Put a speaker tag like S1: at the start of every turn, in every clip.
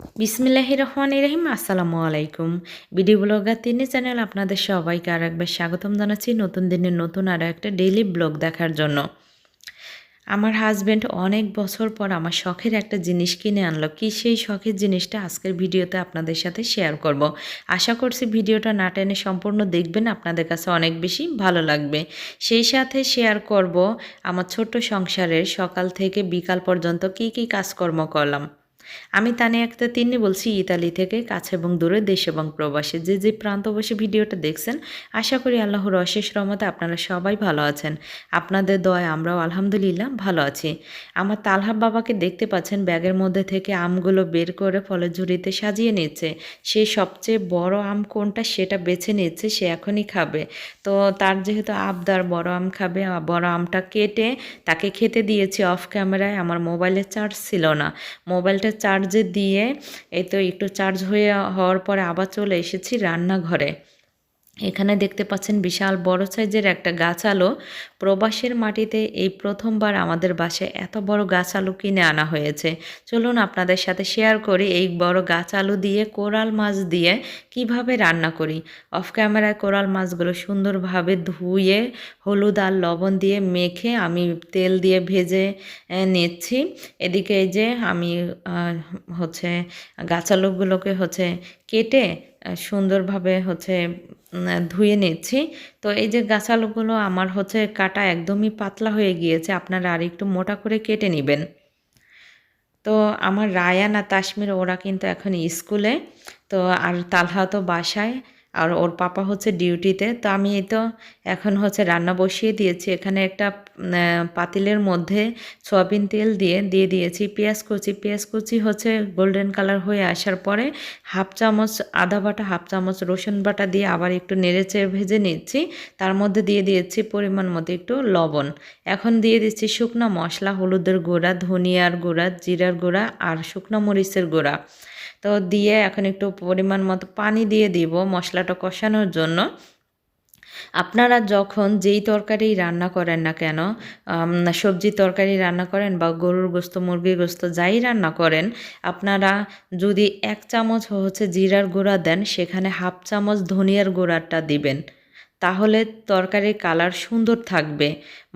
S1: বিসমিল্লাহ রহমান রহিম আসসালামু আলাইকুম ভিডিও ব্লগার তিনি চ্যানেল আপনাদের সবাইকে আর একবার স্বাগতম জানাচ্ছি নতুন দিনের নতুন আরও একটা ডেইলি ব্লগ দেখার জন্য। আমার হাজব্যান্ড অনেক বছর পর আমার শখের একটা জিনিস কিনে আনলো। কি সেই শখের জিনিসটা আজকের ভিডিওতে আপনাদের সাথে শেয়ার করব। আশা করছি ভিডিওটা না টেনে সম্পূর্ণ দেখবেন, আপনাদের কাছে অনেক বেশি ভালো লাগবে। সেই সাথে শেয়ার করব আমার ছোট্ট সংসারের সকাল থেকে বিকাল পর্যন্ত কি কি কাজকর্ম করলাম। আমি তানে একটা তিনি বলছি ইতালি থেকে, কাছে এবং দূরে, দেশ এবং প্রবাসে। যে যে প্রান্ত বসে ভিডিওটা দেখছেন, আশা করি আল্লাহর অশেষ রহমতে আপনারা সবাই ভালো আছেন। আপনাদের দয় আমরাও আলহামদুলিল্লাহ ভালো আছি। আমার তালহাব বাবাকে দেখতে পাচ্ছেন, ব্যাগের মধ্যে থেকে আমগুলো বের করে ফলের ঝুড়িতে সাজিয়ে নিচ্ছে। সে সবচেয়ে বড় আম কোনটা সেটা বেছে নিচ্ছে, সে এখনই খাবে। তো তার যেহেতু আবদার, বড় আম খাবে বড় আমটা কেটে তাকে খেতে দিয়েছি অফ ক্যামেরায়, আমার মোবাইলের চার্জ ছিল না। মোবাইলটা চার্জে দিয়ে এই তো একটু চার্জ হয়ে হওয়ার পরে আবার চলে এসেছি রান্নাঘরে। এখানে দেখতে পাচ্ছেন বিশাল বড় সাইজের একটা গাছ আলো। প্রবাসের মাটিতে এই প্রথমবার আমাদের বাসায় এত বড় গাছ আলু কিনে আনা হয়েছে। চলুন আপনাদের সাথে শেয়ার করি এই বড় গাছ আলু দিয়ে কোরাল মাছ দিয়ে কীভাবে রান্না করি। অফ ক্যামেরায় কোরাল মাছগুলো সুন্দরভাবে ধুয়ে, হলুদ আর লবণ দিয়ে মেখে আমি তেল দিয়ে ভেজে নিচ্ছি। এদিকে এই যে আমি হচ্ছে গাছ আলুগুলোকে হচ্ছে কেটে সুন্দরভাবে হচ্ছে ধুয়ে নিচ্ছি। তো এই যে গাছালুগুলো আমার হচ্ছে কাটা একদমই পাতলা হয়ে গিয়েছে, আপনারা আর একটু মোটা করে কেটে নেবেন। তো আমার রায়ান আর তাসমির, ওরা কিন্তু এখন স্কুলে, তো আর তালহা তো বাসায়। আর ওর পাপা হচ্ছে ডিউটিতে। তো আমি এই তো এখন হচ্ছে রান্না বসিয়ে দিয়েছি। এখানে একটা পাতিলের মধ্যে সয়াবিন তেল দিয়ে দিয়ে দিয়েছি। পেঁয়াজ কুচি পেঁয়াজ কুচি হচ্ছে গোল্ডেন কালার হয়ে আসার পরে হাফ চামচ আদা বাটা, হাফ চামচ রসুন বাটা দিয়ে আবার একটু নেড়েচে ভেজে নিচ্ছি। তার মধ্যে দিয়ে দিয়েছি পরিমাণ মতো একটু লবণ। এখন দিয়ে দিচ্ছি শুকনো মশলা, হলুদের গুঁড়া, ধনিয়ার গুঁড়া, জিরার গুঁড়া আর শুকনো মরিচের গুঁড়া। তো দিয়ে এখন একটু পরিমাণ মতো পানি দিয়ে দিব মশলাটা কষানোর জন্য। আপনারা যখন যেই তরকারি রান্না করেন না কেন সবজি তরকারি রান্না করেন বা গরুর গোস্ত, মুরগির গোস্ত যাই রান্না করেন, আপনারা যদি এক চামচ হচ্ছে জিরার গুঁড়া দেন, সেখানে হাফ চামচ ধনিয়ার গুঁড়াটা দিবেন। তাহলে তরকারির কালার সুন্দর থাকবে।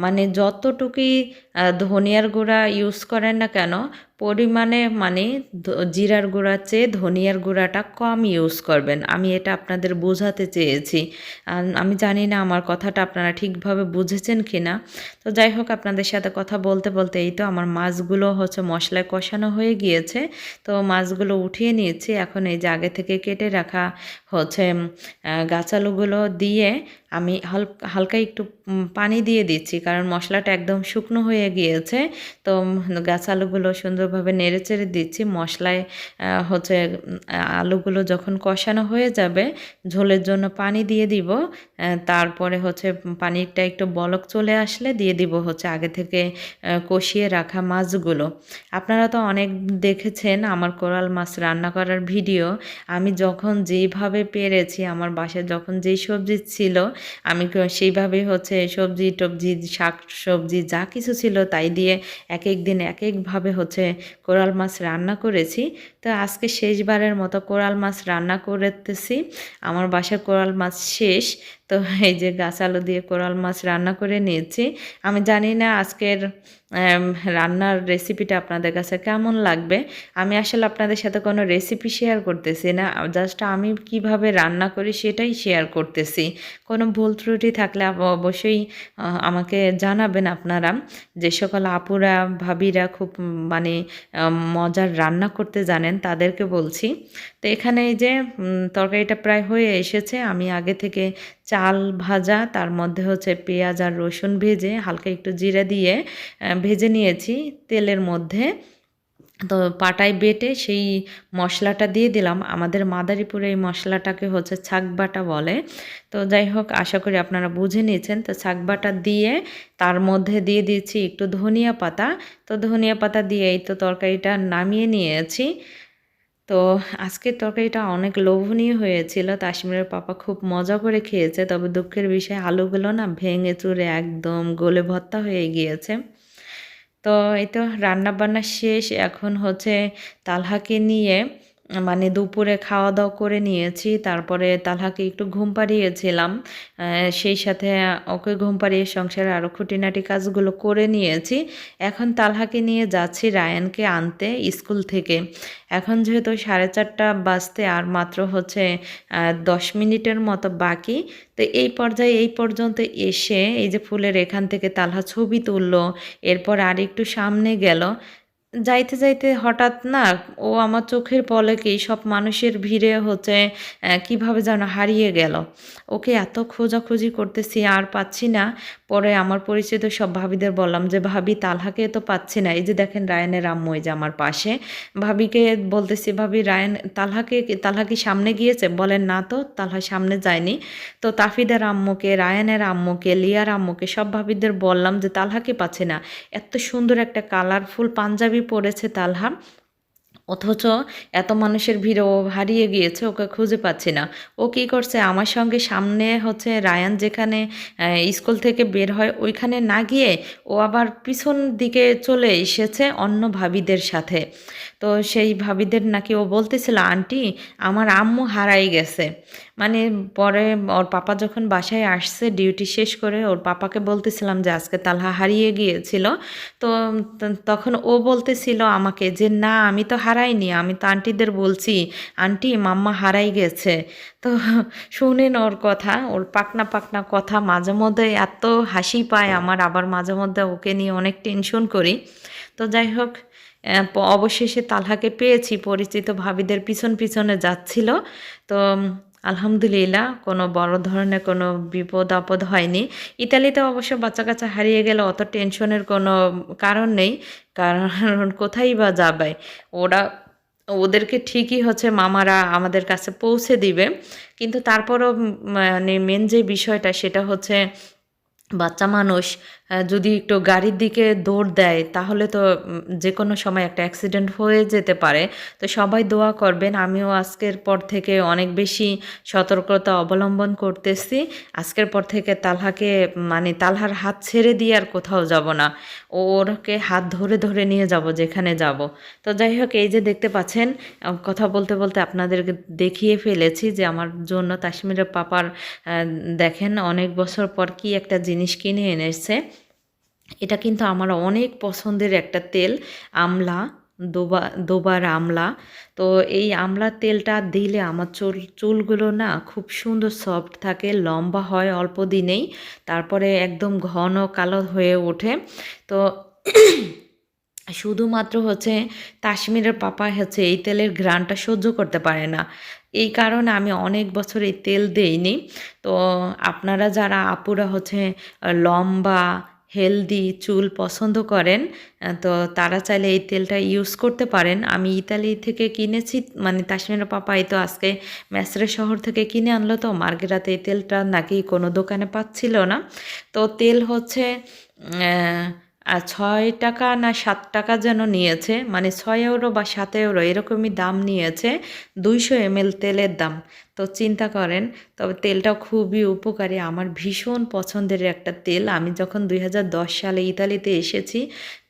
S1: মানে যতটুকুই ধনিয়ার গুঁড়া ইউজ করেন না কেন পরিমাণে মানে জিরার গুঁড়ার চেয়ে ধনিয়ার গুঁড়াটা কম ইউজ করবেন। আমি এটা আপনাদের বোঝাতে চেয়েছি। আমি জানি না আমার কথাটা আপনারা ঠিকভাবে বুঝেছেন কি না তো যাই হোক, আপনাদের সাথে কথা বলতে বলতে এই তো আমার মাছগুলো হচ্ছে মশলায় কষানো হয়ে গিয়েছে। তো মাছগুলো উঠিয়ে নিয়েছি। এখন এই যে আগে থেকে কেটে রাখা হচ্ছে গাছালুগুলো দিয়ে আমি হালকা হালকা একটু পানি দিয়ে দিচ্ছি, কারণ মশলাটা একদম শুকনো হয়ে গিয়েছে। তো গাছ আলুগুলো সুন্দরভাবে নেড়ে চেড়ে দিচ্ছি। মশলায় হচ্ছে আলুগুলো যখন কষানো হয়ে যাবে, ঝোলের জন্য পানি দিয়ে দিব। তারপরে হচ্ছে পানিটা একটু বলক চলে আসলে দিয়ে দিব হচ্ছে আগে থেকে কষিয়ে রাখা মাছগুলো। আপনারা তো অনেক দেখেছেন আমার কোরাল মাছ রান্না করার ভিডিও। আমি যখন যেইভাবে পেরেছি, আমার বাসায় যখন যেই সবজি ছিল আমি সেইভাবে হচ্ছে সবজি টবজি, শাক সবজি যা কিছু ছিল তাই দিয়ে এক এক দিন এক একভাবে হচ্ছে কোরাল মাছ রান্না করেছি। তো আজকে শেষবারের মতো কোরাল মাছ রান্না করতেছি। আমার বাসার কোরাল মাছ শেষ। তো এই যে গাছ আলু দিয়ে কোরাল মাছ রান্না করে নিয়েছি। আমি জানি না আজকের রান্নার রেসিপিটা আপনাদের কাছে কেমন লাগবে। আমি আসলে আপনাদের সাথে কোনো রেসিপি শেয়ার করতেছি না। জাস্ট আমি কীভাবে রান্না করি সেটাই শেয়ার করতেছি। কোনো ভুল ত্রুটি থাকলে অবশ্যই আমাকে জানাবেন আপনারা। যে সকল আপুরা, ভাবিরা খুব মানে মজার রান্না করতে জানেন তাদেরকে বলছি। তো এখানে এই যে তরকারিটা প্রায় হয়ে এসেছে। আমি আগে থেকে চাল ভাজা, তার মধ্যে হচ্ছে পেঁয়াজ আর রসুন ভেজে হালকা একটু জিরা দিয়ে ভেজে নিয়েছি তেলের মধ্যে। তো পাটায় বেটে সেই মশলাটা দিয়ে দিলাম। আমাদের মাদারীপুরে এই মশলাটাকে হচ্ছে ছাক বাটা বলে। তো যাই হোক, আশা করি আপনারা বুঝে নিয়েছেন। তো ছাক বাটা দিয়ে তার মধ্যে দিয়ে দিয়েছি একটু ধনিয়া পাতা। তো ধনিয়া পাতা দিয়ে এই তো তরকারিটা নামিয়ে নিয়েছি। তো আজকের তরকারিটা অনেক লোভনীয় হয়েছিল। তাসমিরের পাপা খুব মজা করে খেয়েছে, তবে দুঃখের বিষয়ে আলুগুলো না ভেঙে চুরে একদম গোলে ভত্তা হয়ে গিয়েছে। তো এই তো রান্নাবান্না শেষ, এখন হচ্ছে তালহাকে নিয়ে মানে দুপুরে খাওয়া দাওয়া করে নিয়েছি। তারপরে তালহাকে একটু ঘুম পাড়িয়েছিলাম। সেই সাথে ওকে ঘুম পাড়িয়ে সংসারে আরও খুঁটিনাটি কাজগুলো করে নিয়েছি। এখন তালহাকে নিয়ে যাচ্ছি রায়ানকে আনতে স্কুল থেকে। এখন যেহেতু সাড়ে চারটা বাজতে আর মাত্র হচ্ছে দশ মিনিটের মতো বাকি, তো এই পর্যায়ে এই পর্যন্ত এসে এই যে ফুলের এখান থেকে তালহা ছবি তুললো, এরপর আর একটু সামনে গেল। যাইতে যাইতে হঠাৎ না ও আমার চোখের পলকেই সব মানুষের ভিড়ে হচ্ছে কীভাবে যেন হারিয়ে গেল। ওকে এত খোঁজাখুঁজি করতেছি আর পাচ্ছি না। পরে আমার পরিচিত সব ভাবিদের বললাম যে, ভাবি, তালহাকে তো পাচ্ছি না। এই যে দেখেন রায়নের আম্মু, এই যে আমার পাশে। ভাবিকে বলতেছি, ভাবি, রায়ন, তালহাকে তালহা কি সামনে গিয়েছে? বলেন, না তো, তালহা সামনে যায়নি। তো তাফিদের আম্মুকে, রায়ানের আম্মুকে, লিয়ার আম্মুকে সব ভাবিদের বললাম যে তালহাকে পাচ্ছে না? এত সুন্দর একটা কালারফুল পাঞ্জাবি পরেছে তালহা। অথচ এত মানুষের ভিড় ও হারিয়ে গিয়েছে, ওকে খুঁজে পাচ্ছি না। ও কি করছে? আমার সঙ্গে সামনে হচ্ছে রায়ান যেখানে স্কুল থেকে বের হয়, ওইখানে না গিয়ে ও আবার পিছন দিকে চলে এসেছে অন্য ভাবিদের সাথে। তো সেই ভাবিদের নাকি ও বলতেছিল, আন্টি, আমার আম্মু হারাই গেছে। মানে পরে ওর পাপা যখন বাসায় আসছে ডিউটি শেষ করে ওর পাপাকে বলতেছিলাম যে আজকে তালহা হারিয়ে গিয়েছিল। তো তখন ও বলতেছিল আমাকে যে না আমি তো হারাইনি আমি তো আন্টিদের বলছি আন্টি মাম্মা হারাই গেছে। তো শুনেন ওর কথা ওর পাকনা পাকনা কথা মাঝে মধ্যে এত হাসি পায় আমার আবার মাঝে মধ্যে ওকে নিয়ে অনেক টেনশন করি। তো যাই হোক অবশেষে তালহাকে পেয়েছি পরিচিত ভাবিদের পিছন পিছনে যাচ্ছিল। তো আলহামদুলিল্লাহ, কোনো বড় ধরনের কোনো বিপদ আপদ হয়নি। ইতালিতে অবশ্য বাচ্চা কাচ্চা হারিয়ে গেলে, অত টেনশনের কোনো কারণ নেই, কারণ কোথায় বা যাবে? ওরা, ওদেরকে ঠিকই হচ্ছে মামারা আমাদের কাছে পৌঁছে দিবে। কিন্তু তারপরও মানে মেন যে বিষয়টা, সেটা হচ্ছে বাচ্চা মানুষ যদি একটু গাড়ির দিকে দৌড় দেয়, তাহলে তো যে কোনো সময় একটা অ্যাক্সিডেন্ট হয়ে যেতে পারে। তো সবাই দোয়া করবেন, আমিও আজকের পর থেকে অনেক বেশি সতর্কতা অবলম্বন করতেছি। আজকের পর থেকে তালহাকে মানে তালহার হাত ছেড়ে দিয়ে আর কোথাও যাব না। ওরকে হাত ধরে ধরে নিয়ে যাব, যেখানে যাব। তো যাই হোক, এই যে দেখতে পাচ্ছেন কথা বলতে বলতে আপনাদেরকে দেখিয়ে ফেলেছি যে আমার জন্য কাশ্মীরের পাপার দেখেন অনেক বছর পর কি একটা জিনিস কিনে এনেছে। এটা কিন্তু আমার অনেক পছন্দের একটা তেল, আমলা, দোবা, দোবার আমলা। তো এই আমলার তেলটা দিলে আমার চুল, চুলগুলো না খুব সুন্দর সফট থাকে, লম্বা হয় অল্প দিনেই, তারপরে একদম ঘন কালো হয়ে ওঠে। তো শুধুমাত্র হচ্ছে কাশ্মীরের পাপা হচ্ছে এই তেলের ঘ্রাণটা সহ্য করতে পারে না। এই কারণে আমি অনেক বছর এই তেল দেইনি। তো আপনারা যারা আপুরা হচ্ছে লম্বা হেলদি চুল পছন্দ করেন তো তারা চাইলে এই তেলটা ইউজ করতে পারেন। আমি ইতালি থেকে কিনেছি মানে কাশ্মীরের পাপা এই তো আজকে ম্যাসরে শহর থেকে কিনে আনলো তো, মার্গেরাতে এই তেলটা নাকি কোনো দোকানে পাচ্ছিল না। তো তেল হচ্ছে ছয় টাকা না সাত টাকা যেন নিয়েছে মানে ছয় ইউরো বা সাত ইউরো এরকমই দাম নিয়েছে, দুইশো এমএল তেলের দাম। তো চিন্তা করেন, তবে তেলটা খুবই উপকারী। আমার ভীষণ পছন্দের একটা তেল। আমি যখন দুই হাজার দশ সালে ইতালিতে এসেছি,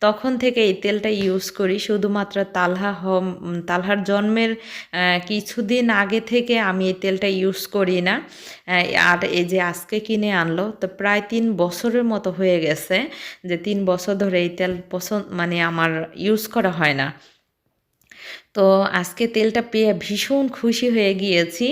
S1: তখন থেকে এই তেলটা ইউজ করি। শুধুমাত্র তালহা হম তালহার জন্মের কিছুদিন আগে থেকে আমি এই তেলটা ইউজ করি না। আর এই যে আজকে কিনে আনলো, তো প্রায় তিন বছরের মতো হয়ে গেছে যে তিন বছর ধরে এই তেল পছন্দ মানে আমার ইউজ করা হয় না। তো আজকে তেলটা পেয়ে ভীষণ খুশি হয়ে গিয়েছি।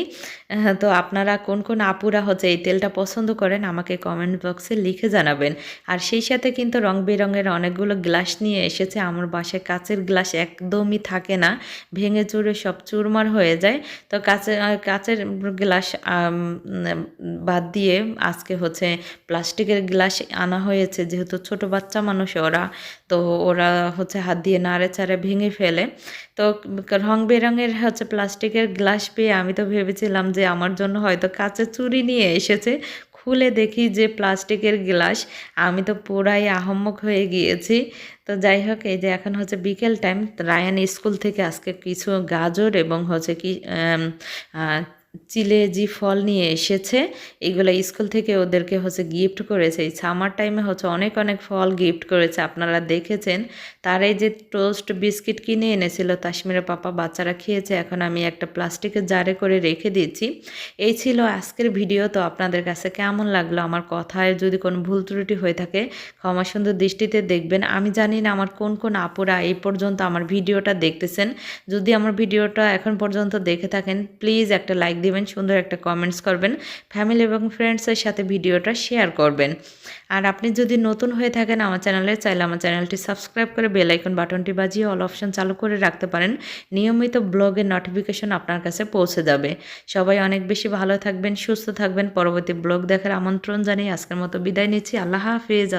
S1: তো আপনারা কোন কোন আপুরা হচ্ছে এই তেলটা পছন্দ করেন আমাকে কমেন্ট বক্সে লিখে জানাবেন। আর সেই সাথে কিন্তু রং বেরঙের অনেকগুলো গ্লাস নিয়ে এসেছে, আমার বাসায় কাচের গ্লাস একদমই থাকে না, ভেঙে চুরে সব চুরমার হয়ে যায়। তো কাচের কাচের গ্লাস বাদ দিয়ে আজকে হচ্ছে প্লাস্টিকের গ্লাস আনা হয়েছে, যেহেতু ছোট বাচ্চা মানুষ ওরা, তো ওরা হচ্ছে হাত দিয়ে নাড়ে চাড়ে ভেঙে ফেলে। তো রং বেরঙের হচ্ছে প্লাস্টিকের গ্লাস পেয়ে আমি তো ভেবেছিলাম যে আমার জন্য হয়তো কাঁচের চুরি নিয়ে এসেছে, খুলে দেখি যে প্লাস্টিকের গ্লাস। আমি তো পুরাই আহম্মক হয়ে গিয়েছি। তো যাই হোক, এই যে এখন হচ্ছে বিকেল টাইম রায়ান স্কুল থেকে আজকে কিছু গাজর এবং হচ্ছে কি আহ, চিলেজি ফল নিয়ে এসেছে। এগুলো স্কুল থেকে ওদেরকে হচ্ছে গিফট করেছে। এই সামার টাইমে হচ্ছে অনেক অনেক ফল গিফট করেছে। আপনারা দেখেছেন তার এই যে টোস্ট বিস্কিট কিনে এনেছিল কাশ্মীরের পাপা বাচ্চারা খেয়েছে। এখন আমি একটা প্লাস্টিকের জারে করে রেখে দিয়েছি এই ছিল আজকের ভিডিও তো আপনাদের কাছে কেমন লাগল? আমার কথায় যদি কোনো ভুল ত্রুটি হয়ে থাকে ক্ষমা সুন্দর দৃষ্টিতে দেখবেন। আমি জানি না আমার কোন কোন আপুরা এই পর্যন্ত আমার ভিডিওটা দেখতেছেন। যদি আমার ভিডিওটা এখন পর্যন্ত দেখে থাকেন প্লিজ একটা লাইক দিবেন, সুন্দর একটা কমেন্টস করবেন ফ্যামিলি এবং ফ্রেন্ডসের সাথে ভিডিওটা শেয়ার করবেন। আর আপনি যদি নতুন হয়ে থাকেন আমার চ্যানেলে চাইলে আমার চ্যানেলটি সাবস্ক্রাইব করে বেল আইকন বাটনটি বাজিয়ে অল অপশন চালু করে রাখতে পারেন। নিয়মিত ব্লগের নোটিফিকেশন আপনার কাছে পৌঁছে যাবে। সবাই অনেক বেশি ভালো থাকবেন, সুস্থ থাকবেন। পরবর্তী ব্লগ দেখার আমন্ত্রণ জানিয়ে আজকের মতো বিদায় নিচ্ছি। আল্লাহ হাফিজ।